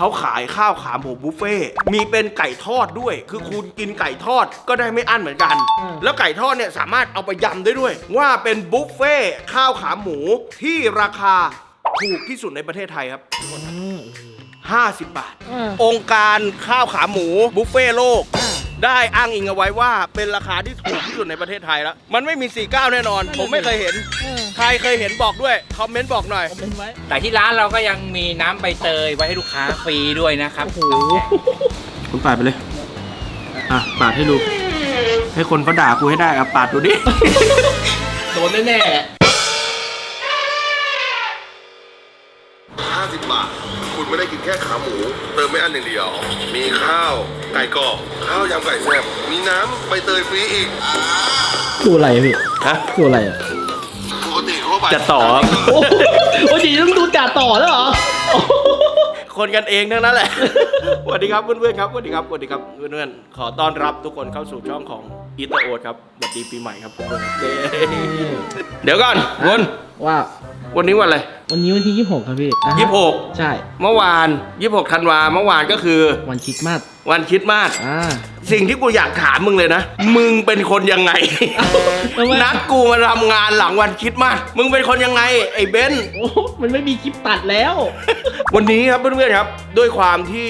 เขาขายข้าวขาหมูบุฟเฟ่ต์มีเป็นไก่ทอดด้วย คือคุณกินไก่ทอดก็ได้ไม่อั้นเหมือนกันอืมแล้วไก่ทอดเนี่ยสามารถเอาไปยำได้ด้วย ว่าเป็นบุฟเฟ่ต์ข้าวขาหมูที่ราคาถูกที่สุดในประเทศไทยครับ 50 บาทอ่าองค์การข้าวขาหมูบุฟเฟ่ต์โลกอ่า ได้อ้างอิงเอาไว้ว่าเป็นราคาที่ถูกที่สุดในประเทศไทยแล้ว มันไม่มี 49 แน่นอน ผมไม่เคยเห็นเออใครเคยเห็นบอกด้วย คอมเมนต์บอกหน่อยคอมเมนต์ไว้แต่ที่ร้านเราก็ยังมีน้ำใบเตยไว้ให้ลูกค้าฟรีด้วยนะครับโอ้โหคุณปาดไปเลย อะปาดให้ดู ให้คนเขาด่ากูให้ได้อะปาดดูดิ โดนแน่ๆ ไม่ได้กินแค่ขาหมู เติมไม่อั้นอย่างเดียว มีข้าวไก่กรอบข้าวยำไก่แซ่บมีน้ำใบเตยฟรีอีกตัวอะไรอะพี่ฮะตัวอะไรอะปกติทั่วไปจะต่อครับโอ้โหโอ้ยต้องดูจ่าต่อแล้วเหรอโอ้โหคนกันเองทั้งนั้นแหละ สวัสดีครับเพื่อนๆครับสวัสดีครับสวัสดีครับเพื่อนๆขอต้อนรับทุกคนเข้าสู่ช่องของอีเตอร์โอครับสวัสดีปีใหม่ครับเพื่อนๆเย้เดี๋ยวก่อนคุณว่าวันนี้วันอะไร วันนี้วันที่ 26 ครับพี่อ่าฮะยี่สิบหกใช่ เมื่อวานยี่สิบหกธันวาเมื่อวานก็คือ วันคริดมาสวันคริดมาสอ่า สิ่งที่กูอยากถามมึงเลยนะ มึงเป็นคนยังไง ทำไม นัดกูมาทำงานหลังวันคริดมาสมึงเป็นคนยังไง ไอ้เบนซ์โอ้โหมันไม่มีคลิปตัดแล้ว วันนี้ครับเพื่อนๆครับ ด้วยความที่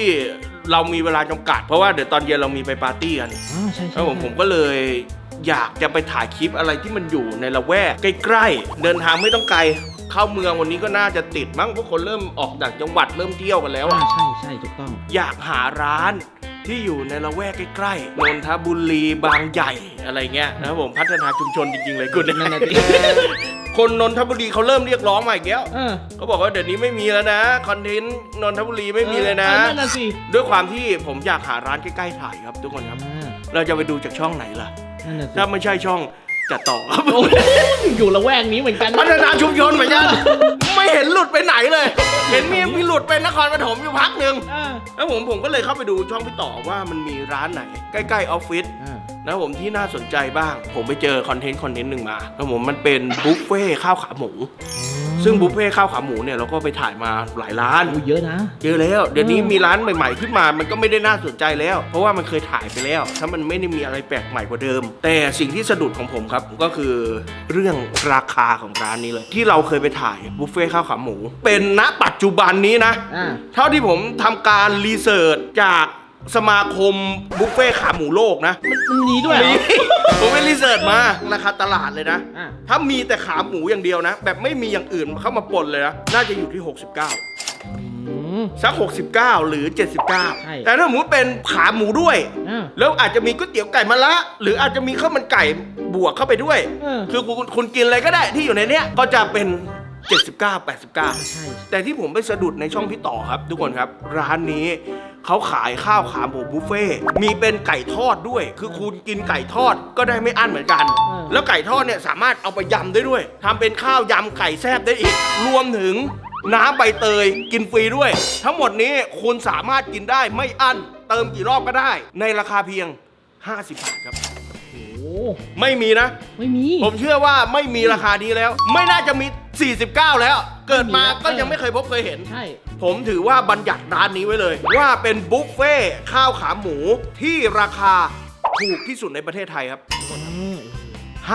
เรามีเวลาจำกัด เพราะว่าเดี๋ยวตอนเย็นเรามีไปปาร์ตี้กันอ๋อใช่ใช่แล้วผมผมก็เลยอยากจะไปถ่ายคลิปอะไรที่มันอยู่ในละแวกใกล้ๆ เดินทางไม่ต้องไกล เข้าเมืองวันนี้ก็น่าจะติดมั้งเพราะคนเริ่มออกจากจังหวัดเริ่มเที่ยวกันแล้วอ่าอะใช่ใช่ถูกต้อง อยากหาร้านที่อยู่ในละแวกใกล้ๆนนทบุรีบางใหญ่อะไรเงี้ยนะครับผมพัฒนาชุมชนจริง ๆ เลยคุณนั่นน่ะสิคนนนทบุรีเขาเริ่มเรียกร้องมาอีกแล้วเออเขาบอกว่าเดี๋ยวนี้ไม่มีแล้วนะคอนเทนต์นนทบุรีไม่มีเลยนะ ออนั่นน่ะสิด้วยความที่ผมอยากหาร้านใกล้ๆถ่ายครับทุกคนครับ อ่าเราจะไปดูจากช่องไหนล่ะ นั่นน่ะสิถ้าไม่ใช่ช่อง จะต่อครับโอ้โหอยู่ละแวกนี้เหมือนกันพัฒนาชุมชนเหมือนกัน ไม่เห็นหลุดไปไหนเลย เห็นมีมีหลุดไปนครปฐมอยู่พักหนึ่งอ่าแล้วผมผมก็เลยเข้าไปดูช่องพี่ต่อว่ามันมีร้านไหน ใกล้ๆออฟฟิศอ่านะผมที่น่าสนใจบ้าง ผมไปเจอคอนเทนต์คอนเทนต์หนึ่งมาแล้วผมมันเป็นบุฟเฟ่ข้าวขาหมู ซึ่งบุฟเฟ่ข้าวขาหมูเนี่ยเราก็ไปถ่ายมาหลายร้านโอ้เยอะนะ เยอะแล้ว เดี๋ยวนี้อืมมีร้านใหม่ๆขึ้นมา มันก็ไม่ได้น่าสนใจแล้ว เพราะว่ามันเคยถ่ายไปแล้ว ถ้ามันไม่ได้มีอะไรแปลกใหม่กว่าเดิม แต่สิ่งที่สะดุดของผมครับ ก็คือเรื่องราคาของร้านนี้เลย ที่เราเคยไปถ่ายบุฟเฟ่ข้าวขาหมู เป็นณปัจจุบันนี้นะ อ่า เท่าที่ผมทำการรีเสิร์ชจาก สมาคมบุฟเฟ่ขาหมูโลกนะมันมันมีด้วยเหรมีอ ผมไปรีเสิร์ชมาราคาตลาดเลยนะ อ่าถ้ามีแต่ขาหมูอย่างเดียวนะ แบบไม่มีอย่างอื่นเข้ามาปนเลยนะ น่าจะอยู่ที่ 69 อืม สัก 69 หรือ ใช่ 79 แต่ถ้าสมมติเป็นขาหมูด้วย อ่าแล้วอาจจะมีก๋วยเตี๋ยวไก่มะละหรืออาจจะมีข้าวมันไก่บวกเข้าไปด้วย เออ คือคุณคุณกินอะไรก็ได้ที่อยู่ในเนี้ยก็จะเป็น 79 89 ใช่ แต่ที่ผมไปสะดุดในช่องพี่ต่อครับทุกคนครับ ร้านนี้เขาขายข้าวขาหมูบุฟเฟ่ต์มีเป็นไก่ทอดด้วย คือคุณกินไก่ทอดก็ได้ไม่อั้นเหมือนกันแล้วไก่ทอดเนี่ยสามารถเอาไปยำได้ด้วยทำเป็นข้าวยำไก่แซ่บได้อีก รวมถึงน้ำใบเตยกินฟรีด้วย ทั้งหมดนี้คุณสามารถกินได้ไม่อั้นเติมกี่รอบก็ได้ ในราคาเพียง 50 บาทครับ โอ้ไม่มีนะ ไม่มี ผมเชื่อว่าไม่มีราคานี้แล้ว ไม่น่าจะมี 49 แล้ว เกิดมาไม่มีแล้วก็ยังไม่เคยพบเคยเห็น ใช่ ผมถือว่าบัญญัติร้านนี้ไว้เลย ว่าเป็นบุฟเฟ่ข้าวขาหมูที่ราคาถูกที่สุดในประเทศไทยครับ อืม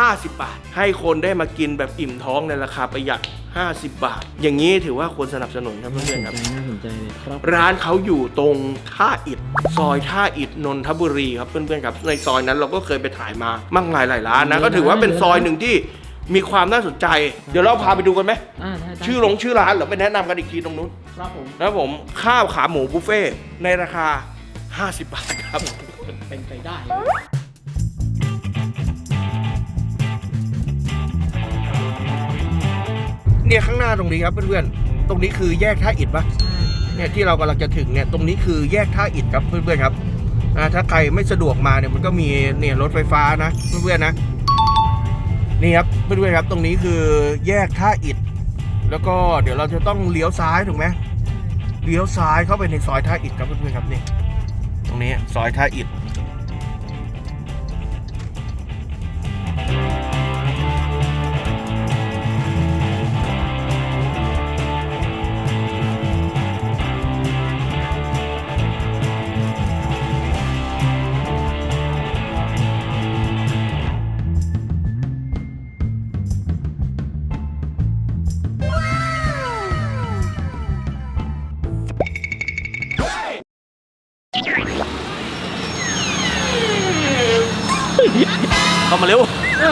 50 บาท ให้คนได้มากินแบบอิ่มท้องในราคาประหยัด 50 บาท อย่างนี้ถือว่าควรสนับสนุนครับเพื่อนๆครับ น่าสนใจเลยครับ ร้านเขาอยู่ตรงท่าอิฐซอยท่าอิฐนนทบุรีครับเพื่อนๆครับ ในซอยนั้นเราก็เคยไปถ่ายมามากมายหลายร้านนะ ก็ถือว่าเป็นซอยหนึ่งที่มีความน่าสนใจ เดี๋ยวเราพาไปดูกันไหม อ่าได้ได้ชื่อลงชื่อร้านเราไปแนะนำกันอีกทีตรงนู้น ครับผมนะครับผมข้าวขาหมูบุฟเฟ่ต์ในราคา 50 บาทครับ เป็นไปได้เนี่ยข้างหน้าตรงนี้ครับเพื่อนๆ ตรงนี้คือแยกท่าอิฐปะเนี่ยที่เรากำลังจะถึงเนี่ยตรงนี้คือแยกท่าอิฐครับเพื่อนๆครับอ่าถ้าใครไม่สะดวกมาเนี่ยมันก็มีเนี่ยรถไฟฟ้านะเพื่อนๆนะนี่ครับเพื่อนๆครับ ตรงนี้คือแยกท่าอิฐแล้วก็เดี๋ยวเราจะต้องเลี้ยวซ้ายถูกไหมเลี้ยวซ้ายเข้าไปในซอยท่าอิฐครับเพื่อนๆครับนี่ตรงนี้ซอยท่าอิฐ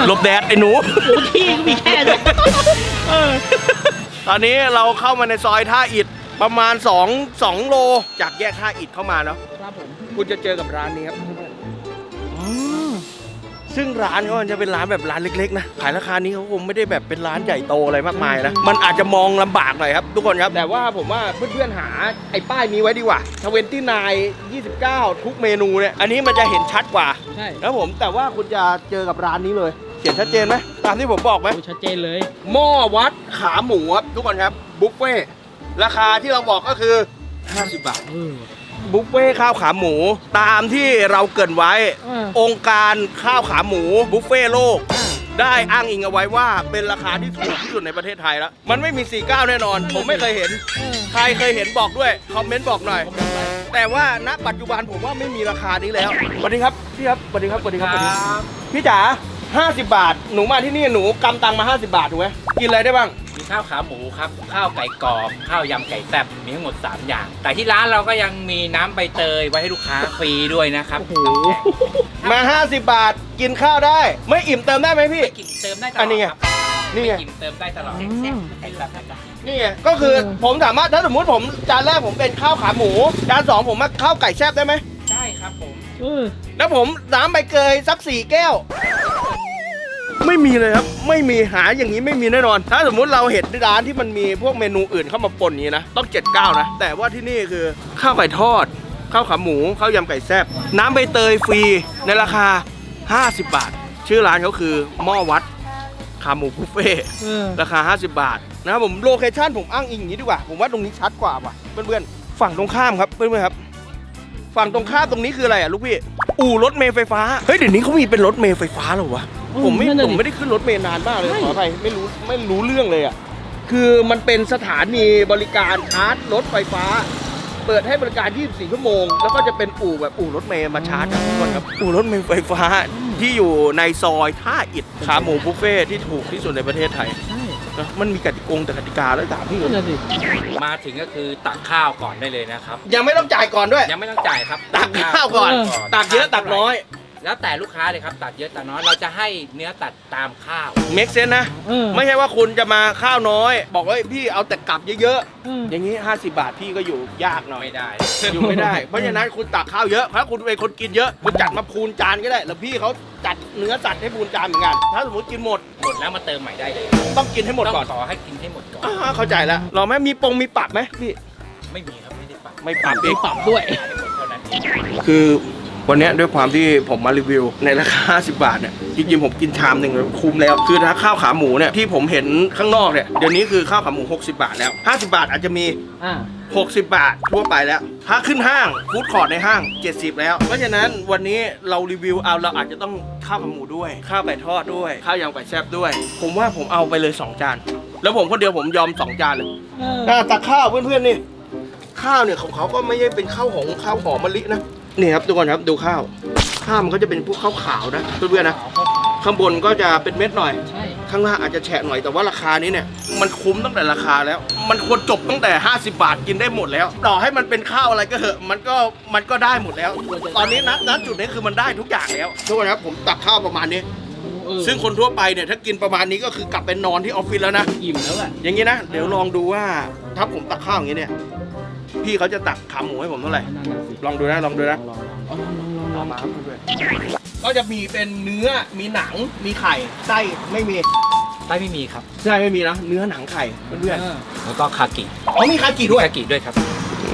หลบแดดไอ้หนู โอ้ที่ก็มีแค่นี้เออตอนนี้เราเข้ามาในซอยท่าอิฐประมาณ2 2โล จากแยกท่าอิฐเข้ามาแล้วครับผม คุณจะเจอกับร้านนี้ครับ ซึ่งร้านเขามันจะเป็นร้านแบบร้านเล็กๆนะขายราคานี้เขาคงไม่ได้แบบเป็นร้านใหญ่โตอะไรมากมายนะมันอาจจะมองลำบากหน่อยครับทุกคนครับแต่ว่าผมว่าเพื่อนๆหาไอ้ป้ายนี้ไว้ดีกว่าทเวนตี้นาย29ทุกเมนูเนี่ยอันนี้มันจะเห็นชัดกว่าใช่แล้วผมแต่ว่าคุณจะเจอกับร้านนี้เลยเขียนชัดเจนไหมตามที่ผมบอกไหมโอ้ชัดเจนเลย หม้อวัดขาหมูครับทุกคนครับบุฟเฟ่ต์ราคาที่เราบอกก็คือ 50 บาทเออ บุฟเฟ่ต์ข้าวขาหมู ตามที่เราเกรินไว้เออองค์การข้าวขาหมูบุฟเฟ่ต์โลกอ่าได้อ้างอิงเอาไว้ว่าเป็นราคาที่ถูกที่สุดในประเทศไทยแล้ว มันไม่มี 49 แน่นอน ผมไม่เคยเห็นเออใครเคยเห็นบอกด้วย คอมเมนต์บอกหน่อย แต่ว่าณปัจจุบันผมว่าไม่มีราคานี้แล้วสวัสดีครับพี่ครับสวัสดีครับสวัสดีครับสวัสดีครับพี่จ๋า50 บาท หนูมาที่นี่หนูกำตังมา 50 บาทถูกไหมกินอะไรได้บ้าง มีข้าวขาหมูครับ ข้าวไก่กรอบข้าวยำไก่แซ่บมีทั้งหมด 3 อย่าง แต่ที่ร้านเราก็ยังมีน้ำใบเตยไว้ให้ลูกค้าฟรีด้วยนะครับโอ้โหมา 50 บาทกินข้าวได้ ไม่อิ่มเติมได้ไหมพี่ไปกินเติมได้ตลอัอนดนี้ไงครับนี่ไงไปกินเติมได้ตลอดอืมไก่แซ่บนะจ๊ะนี่ไงก็คือผมสามารถถ้าสมมติผมจานแรกผมเป็นข้าวขาหมูจานสองผมมาข้าวไก่แซ่บได้ไหม ได้ครับผมเออแล้วผมน้ำใบเกยสักสี่แก้ว ไม่มีเลยครับ ไม่มีหาอย่างนี้ไม่มีแน่นอน ถ้าสมมุติเราเห็นร้านที่มันมีพวกเมนูอื่นเข้ามาปนอย่างนี้นะ ต้องเจ็ดเก้านะ แต่ว่าที่นี่คือข้าวไก่ทอด ข้าวขาหมู ข้าวยำไก่แซ่บ น้ำใบเตยฟรีในราคา 50 บาท ชื่อร้านเขาคือหม้อวัดขาหมูบุฟเฟ่ต์เออราคา 50 บาท นะครับผมโลเคชั่นผมอ้างอิงอย่างนี้ดีกว่า ผมว่าตรงนี้ชัดกว่าว่ะเพื่อนๆฝั่งตรงข้ามครับเพื่อนๆครับฝั่งตรงข้ามตรงนี้คืออะไรอะลูกพี่ อู่รถเมล์ไฟฟ้า เฮ้ยเดี๋ยวนี้เขามีเป็นรถเมล์ไฟฟ้าแล้ววะ ผมไม่นั่นน่ะผมดิไม่ได้ขึ้นรถเมล์นานมากเลยใช่ ขออภัยไม่รู้ไม่รู้เรื่องเลยอะคือมันเป็นสถานีบริการชาร์จรถไฟฟ้า เปิดให้บริการ 24 ชั่วโมง แล้วก็จะเป็นอู่แบบอู่รถเมล์มาชาร์จกันทุกคนครับอู่รถเมล์ไฟฟ้าที่อยู่ในซอยท่าอิฐขาหมูบุฟเฟ่ที่ถูกที่สุดในประเทศไทยใช่นะมันมีกติกงแต่กติกาแล้วถามพี่นั่นน่ะสิมาถึงก็คือตักข้าวก่อนได้เลยนะครับ ยังไม่ต้องจ่ายก่อนด้วยยังไม่ต้องจ่ายครับตักข้าวก่อนตักเยอะตักน้อย แล้วแต่ลูกค้าเลยครับตักเยอะตักน้อยเราจะให้เนื้อตัดตามข้าว เมคเซนนะเออไม่ใช่ว่าคุณจะมาข้าวน้อย บอกว่าพี่เอาแต่กลับเยอะเออๆอย่างนี้ 50 บาทพี่ก็อยู่ยากหน่อย ไม่ได้ อยู่ไม่ได้ เพราะฉะนั้นคุณตักข้าวเยอะถ้าคุณเป็นคนกินเยอะ คุณจัดมาพูนจานก็ได้ แล้วพี่เขาจัดเนื้อจัดให้พูนจานเหมือนกัน ถ้าสมมติกินหมด หมดแล้วมาเติมใหม่ได้เลยต้องกินให้หมดต้องก่อนขอให้กินให้หมดก่อน อ่าเข้าใจแล้วเราไหมมีปงมีปรับไหมพี่ ไม่มีครับไม่ได้ปรับไม่ปรับมีอีก ปรับด้วย ให้หมดเท่านั้นเองคือ วันเนี้ยด้วยความที่ผมมารีวิวในราคา 50 บาทเนี่ยจริงๆผมกินชามหนึ่งคุ้มแล้ว คือถ้าข้าวขาหมูเนี่ยที่ผมเห็นข้างนอกเนี่ยเดี๋ยวนี้คือข้าวขาหมู 60 บาทแล้ว 50 บาทอาจจะมี อ่า 60 บาททั่วไปแล้ว ถ้าขึ้นห้างฟู้ดคอร์ทในห้าง 70 แล้ว เพราะฉะนั้นวันนี้เรารีวิวเอาเราอาจจะต้องข้าวขาหมูด้วย ข้าวไก่ทอดด้วย ข้าวยำไก่แซ่บด้วย ผมว่าผมเอาไปเลย 2 จาน แล้วผมคนเดียวผมยอม 2 จานเลยเอออ่าตักข้าวเพื่อนๆนี่ ข้าวเนี่ยของเขาก็ไม่ใช่เป็นข้าวของข้าวหอมมะลินะ นี่ครับทุกคนครับดูข้าว ข้าวมันก็จะเป็นพวกข้าวขาวนะเพื่อนๆนะข้างบนก็จะเป็นเม็ดหน่อยใช่ข้างล่างอาจจะแฉะหน่อยแต่ว่าราคานี้เนี่ย มันคุ้มตั้งแต่ราคาแล้ว มันควรจบตั้งแต่ 50 บาทกินได้หมดแล้ว ต่อให้มันเป็นข้าวอะไรก็เถอะ มันก็มันก็ได้หมดแล้ว ตอนนี้นะณจุดนี้คือมันได้ทุกอย่างแล้วทุกคนครับผมตักข้าวประมาณนี้เออซึ่งคนทั่วไปเนี่ยถ้ากินประมาณนี้ก็คือกลับไปนอนที่ออฟฟิศแล้วนะอิ่มแล้วแหละอย่างนี้นะเดี๋ยวลองดูว่าถ้าผมตักข้าวอย่างนี้เนี่ย พี่เขาจะตักขาหมูให้ผมเท่าไหร่นั่นน่ะสิลองดูนะลองดูนะลองลองลองลองลองมาครับเพื่อนก็จะมีเป็นเนื้อ มีหนัง มีไข่ ไส้ไม่มี ใต้ไม่มีครับไส้ไม่มีนะ เนื้อหนังไข่เพื่อนแล้วก็คากิๆอ๋อมีคากิด้วยคากิด้วยครับ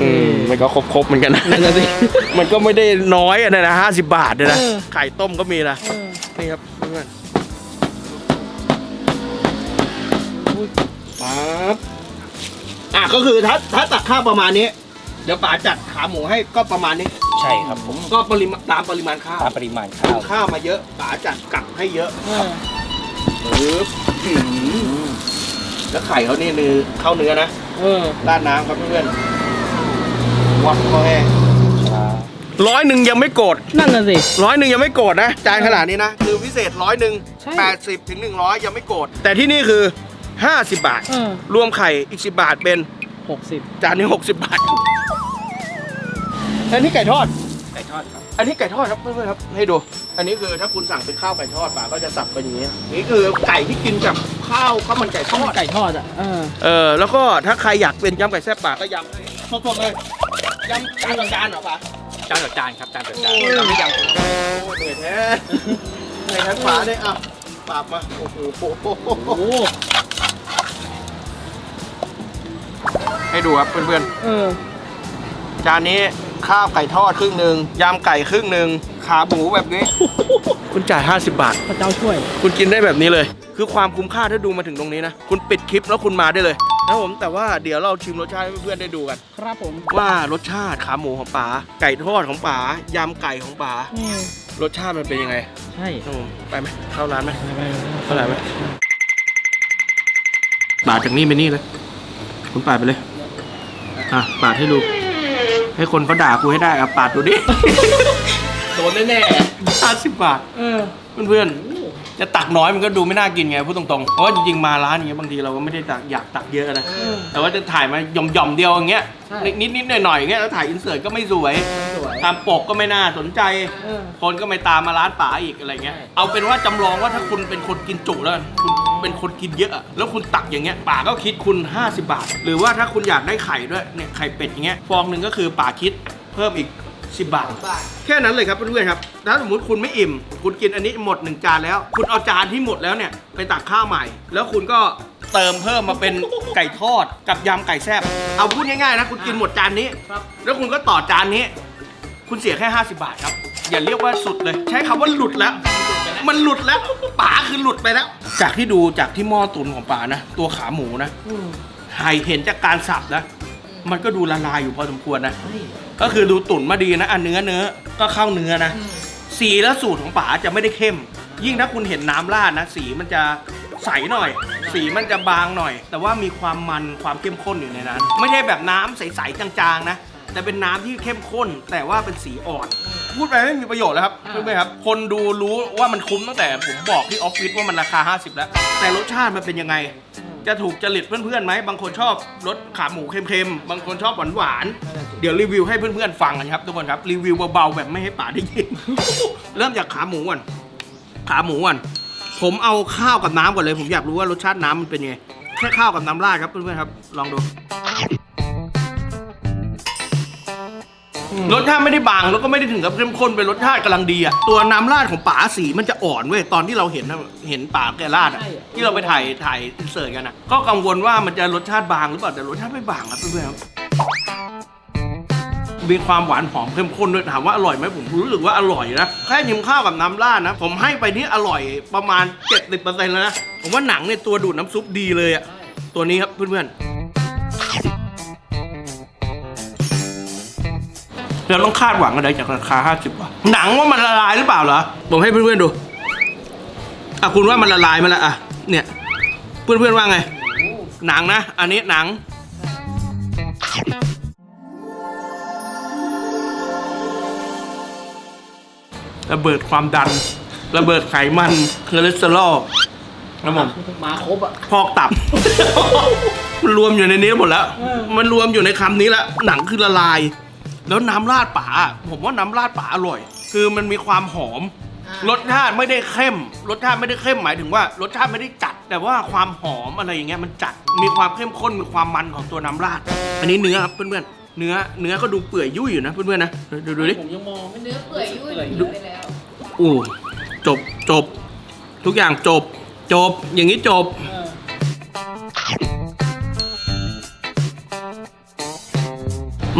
อืมมันก็ครบๆเหมือนกันนะนั่นน่ะสิ มันก็ไม่ได้น้อยอะนะห้าสิบบาทเลยนะ ไข่ต้มก็มีนะ นี่ครับเพื่อนปั๊บ อะก็คือถ้าถ้าตักข้าวประมาณนี้ เดี๋ยวป๋าจัดขาหมูให้ก็ประมาณนี้ ใช่ครับผมก็ปริมาณตามปริมาณข้าวตามปริมาณข้าวข้าวมาเยอะป๋าจัดกลับให้เยอะเออปึ๊บอื้อหือแล้วไข่เขานี่คือเข้าเนื้อนะเออราดน้ำครับเพื่อนๆวัดก็แห้งร้อยหนึ่งยังไม่โกรธนั่นน่ะสิร้อยหนึ่งยังไม่โกรธนะจานขนาดนี้นะ คือพิเศษร้อยหนึ่งใช่แปดสิบถึงหนึ่งร้อยยังไม่โกรธแต่ที่นี่คือ ห้าสิบบาท เออ รวมไข่อีกสิบบาทเป็นหกสิบจานนี้หกสิบบาท อันนี้ไก่ทอด ไก่ทอดครับ อันนี้ไก่ทอดครับเพื่อนๆครับให้ดู อันนี้คือถ้าคุณสั่งเป็นข้าวไก่ทอดป๋าก็จะสับเป็นอย่างนี้นี่คือไก่ที่กินกับข้าวข้าวมันไก่ทอดไก่ทอดอะเออเออแล้วก็ถ้าใครอยากเป็นยำไก่แซ่บป๋าก็ยำให้สดๆเลยยำจานต่อจานเหรอป๋าจานต่อจานครับจานต่อจานโอ้ยเราไม่ยำโอ้ยเหนื่อยแท้เหนื่อยแท้ป๋าเนี่ยอะปราบมา โอ้โหโอ้โห ให้ดูครับเพื่อนเออ ๆ จานนี้ข้าวไก่ทอดครึ่งหนึ่งยำไก่ครึ่งหนึ่งขาหมูแบบนี้ คุณจ่าย 50 บาท พระเจ้าช่วย คุณกินได้แบบนี้เลย คือความคุ้มค่าถ้าดูมาถึงตรงนี้นะ คุณปิดคลิปแล้วคุณมาได้เลยนะครับผมแต่ว่าเดี๋ยวเราชิมรสชาติให้เพื่อนๆได้ดูกัน ครับผมว่ารสชาติขาหมูของป๋าไก่ทอดของป๋ายำไก่ของป๋าอืมรสชาติมันเป็นยังไงใช่ครับผมไปไหมเข้าร้านไหมไปไปเข้าร้านไหมปาดจากนี่ไปนี่เลย คุณปาดไปเลย อะปาดให้ดู ให้คนเขาด่ากูให้ได้อะปาดดูดิ โดนแน่ๆห้าสิบบาทเออ เพื่อนๆ จะตักน้อยมันก็ดูไม่น่ากินไงพูดตรงๆ เพราะว่าจริงๆ มาร้านอย่างเงี้ยบางทีเราก็ไม่ได้ตักอยากตักเยอะนะ แต่ว่าจะถ่ายมาหย่อมๆเดียวอย่างเงี้ย ใช่ นิดๆหน่อยๆอย่างเงี้ยแล้วถ่ายอินเสิร์ตก็ไม่สวยส วยตามปกก็ไม่น่าสนใจ เออ คนก็ไม่ตามมาร้านป๋าอีกอะไรเงี้ย ใช่ เอาเป็นว่าจำลองว่าถ้าคุณเป็นคนกินจุแล้วกันคุณเป็นคนกินเยอะอะแล้วคุณตักอย่างเงี้ยป๋าก็คิดคุณ 50 บาท หรือว่าถ้าคุณอยากได้ไข่ด้วยเนี่ยไข่เป็ดอย่างเงี้ยฟองหนึ่งก็คือป๋าคิดเพิ่มอีก 10 บาทแค่นั้นเลยครับเพื่อนๆครับถ้าสมมติคุณไม่อิ่ม คุณกินอันนี้หมดหนึ่งจานแล้ว คุณเอาจานที่หมดแล้วเนี่ยไปตักข้าวใหม่ แล้วคุณก็เติมเพิ่มมาเป็นไก่ทอดกับยำไก่แซ่บเอาพูดง่ายๆนะคุณกินหมดจานนี้ ครับ แล้วคุณก็ต่อจานนี้ คุณเสียแค่ 50 บาทครับ อย่าเรียกว่าสุดเลย ใช้คำว่าหลุดแล้ว มันหลุดแล้วป๋าคือหลุดไปแล้ว จากที่ดูจากที่หม้อตุ๋นของป๋านะ ตัวขาหมูนะไห่เห็นจากการสับนะ มันก็ดูละลายอยู่พอสมควรนะ ก็คือดูตุ๋นมาดีนะอันเนื้อเนื้อก็เข้าเนื้อนะ สีและสูตรของป๋าจะไม่ได้เข้ม ยิ่งถ้าคุณเห็นน้ำราดนะ สีมันจะใสหน่อย สีมันจะบางหน่อย แต่ว่ามีความมันความเข้มข้นอยู่ในนั้น ไม่ใช่แบบน้ำใสๆจางๆนะ แต่เป็นน้ำที่เข้มข้น แต่ว่าเป็นสีอ่อน พูดไปไม่มีประโยชน์แล้วครับอ่าเพื่อนๆครับ คนดูรู้ว่ามันคุ้มตั้งแต่ผมบอกที่ออฟฟิศว่ามันราคา 50 แล้ว แต่รสชาติมันเป็นยังไง จะถูกจริตเพื่อนๆไหมบางคนชอบรสขาหมูเค็มๆบางคนชอบหวานๆเดี๋ยวรีวิวให้เพื่อนๆฟังกันครับทุกคนครับรีวิวเบาๆแบบไม่ให้ป่าได้ยิน เริ่มจากขาหมูก่อนขาหมูก่อนผมเอาข้าวกับน้ำก่อนเลย ผมอยากรู้ว่ารสชาติน้ำมันเป็นยังไงแค่ข้าวกับน้ำราดครับเพื่อนๆครับ ลองดู รสชาติไม่ได้บางแล้วก็ไม่ได้ถึงกับเข้มข้นเป็นรสชาติกำลังดีอะตัวน้ำราดของป๋าสีมันจะอ่อนเว้ยตอนที่เราเห็นนะเห็นป๋าแกราดอะใช่ที่เราไปถ่ายถ่ายอินเสิร์ตกันอะก็กังวลว่ามันจะรสชาติบางหรือเปล่าแต่รสชาติไม่บางครับเพื่อนๆครับมีความหวานหอมเข้มข้นด้วยถามว่าอร่อยไหมผมรู้สึกว่าอร่อยนะแค่ยิมข้าวกับน้ำราดนะ ผมให้ไปที่อร่อยประมาณ 70%แล้วนะผมว่าหนังเนี่ยตัวดูดน้ำซุปดีเลยอะตัวนี้ครับเพื่อนๆ เราต้องคาดหวังอะไรจากราคา 50วะหนังว่ามันละลายหรือเปล่าเหรอ ผมให้เพื่อนๆดู อะคุณว่ามันละลายไหมาแล้วอะ เนี่ย เพื่อนๆว่าไง หนังนะ อันนี้หนังระเบิดความดัน ระเบิดไขมันคอเลสเตอรอลครับผมมาครบอะพอกตับ มันรวมอยู่ในนี้หมดแล้วเออมันรวมอยู่ในคำนี้แล้ว หนังคือละลาย แล้วน้ำราดป่าผมว่าน้ำราดป่าอร่อย คือมันมีความหอม รสชาติไม่ได้เข้ม รสชาติไม่ได้เข้มหมายถึงว่ารสชาติไม่ได้จัด แต่ว่าความหอมอะไรอย่างเงี้ยมันจัด มีความเข้มข้นมีความมันของตัวน้ำราด อันนี้เนื้อครับเพื่อนๆ เนื้อเนื้อก็ดูเปื่อยยุ่ยอยู่นะเพื่อนๆนะดูดูดิ ผมยังมองไม่เนื้อเปื่อยยุ่ยเปื่อยอยู่ไปแล้วอู้จบจบ ทุกอย่างจบ จบอย่างนี้จบ เอ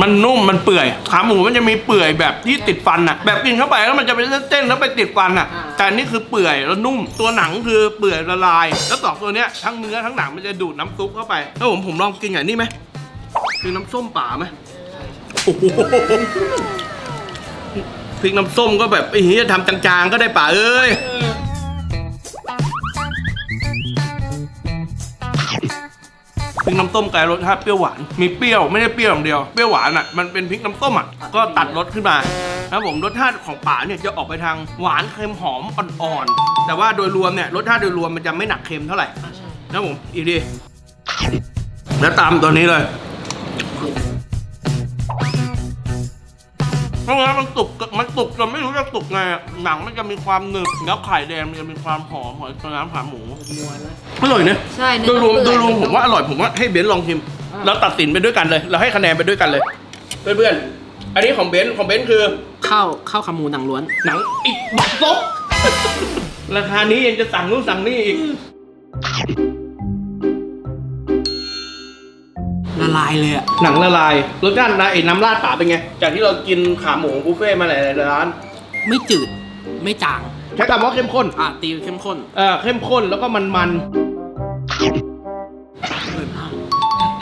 มันนุ่มมันเปื่อย ขาหมูมันจะมีเปื่อยแบบที่ติดฟันอะแบบกินเข้าไปแล้วมันจะเป็นเส้นๆแล้วไปติดฟันอะแต่อันนี่คือเปื่อยแล้วนุ่ม ตัวหนังคือเปื่อยละลาย แล้วสองตัวเนี้ยทั้งเนื้อทั้งหนังมันจะดูดน้ำซุปเข้าไปถ้าผมผมลองกินอย่างนี้ไหมคือน้ำส้มป่าไหมโอ้โหพริกน้ำส้มก็แบบไอ้เหี้ยทำจางๆก็ได้ป่าเอ้ยพ ริกน้ำต้มกลายรสชาติเปรี้ยวหวาน มีเปรี้ยวไม่ได้เปรี้ยวอย่างเดียว เปรี้ยวหวานอะ มันเป็นพริกน้ำต้มอะ ก็ตัดรสขึ้นมานะครับผมรสชาติของป่าเนี่ยจะออกไปทางหวานเค็มหอมอ่อนๆ แต่ว่าโดยรวมเนี่ยรสชาติโดยรวมมันจะไม่หนักเค็มเท่าไหร่นะผมอีดีแล้วตามตัวนี้เลย เพราะงั้นมันสุกมันสุกจนไม่รู้จะสุกไงอะหนังมันจะมีความหนึบแล้วไข่แดงมันจะมีความหอมของน้ำขาหมูอร่อยนะใช่เนื้โดยรวมเปื่โดอยรวมผมว่าอร่อยผมว่าให้เบนซ์ลองชิมเราตัดสินไปด้วยกันเลยเราให้คะแนนไปด้วยกันเลยเพื่อนๆอันนี้ของเบนซ์ของเบนซ์คือ ข้าวข้าวขาหมูหนังล้วน หนังอีกบักซบ ราคานี้ยังจะสั่งนู่นสั่งนี่อีก ละลายเลยอะหนังละลายรสชาตินะไอ้น้ำราดป่าเป็นไง จากที่เรากินขาหมูบุฟเฟ่ต์มาหลายๆร้านไม่จืดไม่จางใช้คำว่าเข้มข้นอะตีเข้มข้นเออเข้มข้นแล้วก็มันมันๆ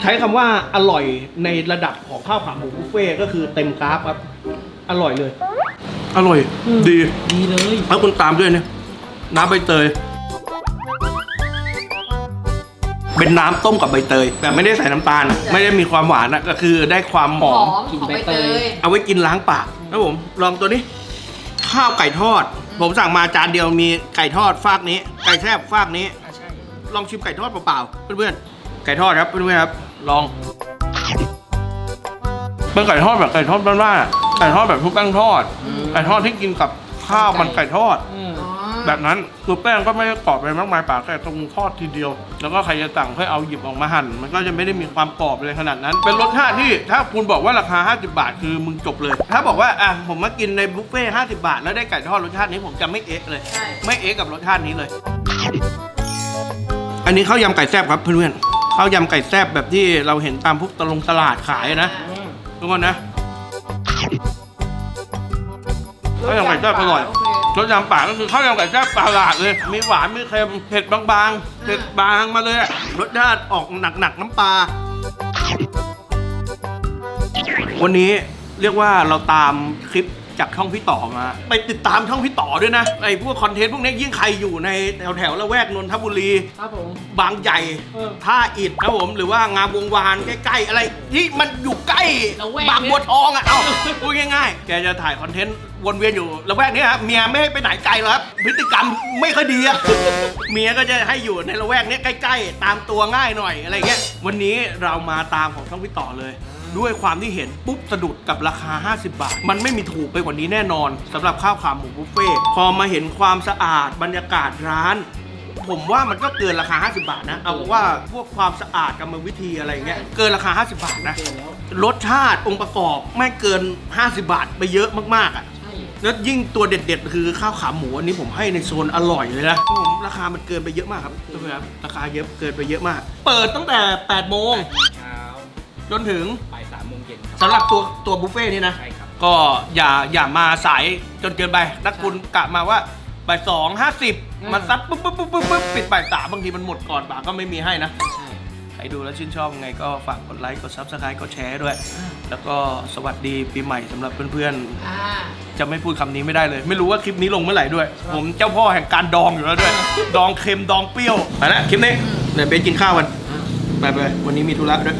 ใช้คำว่าอร่อยในระดับของข้าวขาหมูบุฟเฟ่ต์ก็คือเต็มกราฟครับอร่อยเลย อร่อย ดี ดีเลย แล้วคุณตามด้วยเนี่ยน้ำใบเตย เป็นน้ำต้มกับใบเตยแต่ไม่ได้ใส่น้ำตาลอะไม่ได้มีความหวานอะก็คือได้ความหหออม มของใบเตย เอาไว้กินล้างปากนะผมลองตัวนี้ ข้าวไก่ทอด ผมสั่งมาจานเดียวมีไก่ทอดฟากนี้ ไก่แซ่บฟากนี้ ลองชิมไก่ทอดเปล่าๆเพื่อนๆไก่ทอดครับเพื่อนๆครับ ลองเป็นไก่ทอดแบบไก่ทอดบ้านๆอะไก่ทอดแบบทุกแป้งทอด ไก่ทอดที่กินกับข้าวมันไก่ทอดอ๋อ แบบนั้นคือแป้งก็ไม่ได้กรอบไปมากมายปากแต่ตรงทอดทีเดียว แล้วก็ใครจะสั่งเพื่อเอาหยิบออกมาหั่นมันก็จะไม่ได้มีความกรอบเลยขนาดนั้น เป็นรสชาติที่ถ้าคุณบอกว่าราคา 50 บาท คือมึงจบเลย ถ้าบอกว่าอะผมมากินในบุฟเฟ่ต์50 บาท แล้วได้ไก่ทอดรสชาตินี้ผมจะไม่เอ๊ะเลย ไม่เอ๊ะกับรสชาตินี้เลย อันนี้ข้าวยำไก่แซ่บครับเพื่อนๆข้าวยำไก่แซ่บแบบที่เราเห็นตามพวกตลงตลาดขายนะทุกคนนะ ข้าวยำไก่แซ่บอร่อยโเครสยำป่าก็คือข้าวยำไก่แซ่บปลาหลาดเลย มีหวานมีเค็มเผ็ดบางๆเผ็ดบางมาเลยอะรสชาติออกหนักๆน้ำปลา วันนี้เรียกว่าเราตามคลิปจากช่องพี่ต่อมา ไปติดตามช่องพี่ต่อด้วยนะไอ้พวกคอนเทนต์พวกนี้ยิ่งใครอยู่ในแถวแถวๆละแวกนนทบุรี ครับผม บางใหญ่เออท่าอิฐนะผมหรือว่างามวงวานใกล้ๆอะไรที่มันอยู่ใกล้ละแวกบางบัวทองอะเอาพูดง่ายๆ แกจะถ่ายคอนเทนต์ วนเวียนอยู่ละแวกนี้ครับเมียไม่ให้ไปไหนไกลหรอกครับพฤติกรรมไม่ค่อยดีอะเมียก็จะให้อยู่ในละแวกนี้ใกล้ ๆ ตามตัวง่ายหน่อยอะไรเงี้ยวันนี้เรามาตามของช่องพี่ต่อเลย ด้วยความที่เห็นปุ๊บสะดุดกับราคา 50 บาท มันไม่มีถูกไปกว่านี้แน่นอนสำหรับข้าวขาหมูบุฟเฟ่ต์พอมาเห็นความสะอาดบรรยากาศร้าน ผมว่ามันก็เกินราคา 50 บาทนะ เอาว่าพวกความสะอาดกรรมวิธีอะไรเงี้ยเกินราคา 50 บาทนะเกินแล้วรสชาติองค์ประกอบไม่เกิน 50 บาทไปเยอะมากๆอะ แล้วยิ่งตัวเด็ด ๆ คือข้าวขาหมูอันนี้ผมให้ในโซนอร่อยเลยนะผมราคามันเกินไปเยอะมากครับทุกคนครับราคาเยอะเกินไปเยอะมาก เปิดตั้งแต่8โมงเช้าจนถึงบ่ายสามโมงเย็นครับสำหรับตัวตัวบุฟเฟ่ต์นี่นะ ใช่ครับ ก็อย่าอย่ามาสายจนเกินไปถ้าคุณกะมาว่าบ่ายสองห้าสิบมันซัดปุ๊บปุ๊บปุ๊บปุ๊บปุ๊บปิดบ่ายสามบางทีมันหมดก่อนบ่าก็ไม่มีให้นะ ใช่ ใครดูแล้วชื่นชอบยังไงก็ฝากกดไลค์ กดซับสไครต์กดแชร์ด้วย แล้วก็สวัสดีปีใหม่สำหรับเพื่อนอ่า ๆ จะไม่พูดคำนี้ไม่ได้เลย ไม่รู้ว่าคลิปนี้ลงเมื่อไหร่ด้วย ผมเจ้าพ่อแห่งการดองอยู่แล้วด้วย ดองเค็มดองเปรี้ยวไปละคลิปนี้เดี๋ยวไปกินข้าวกันไปไปๆวันนี้มีธุระด้วย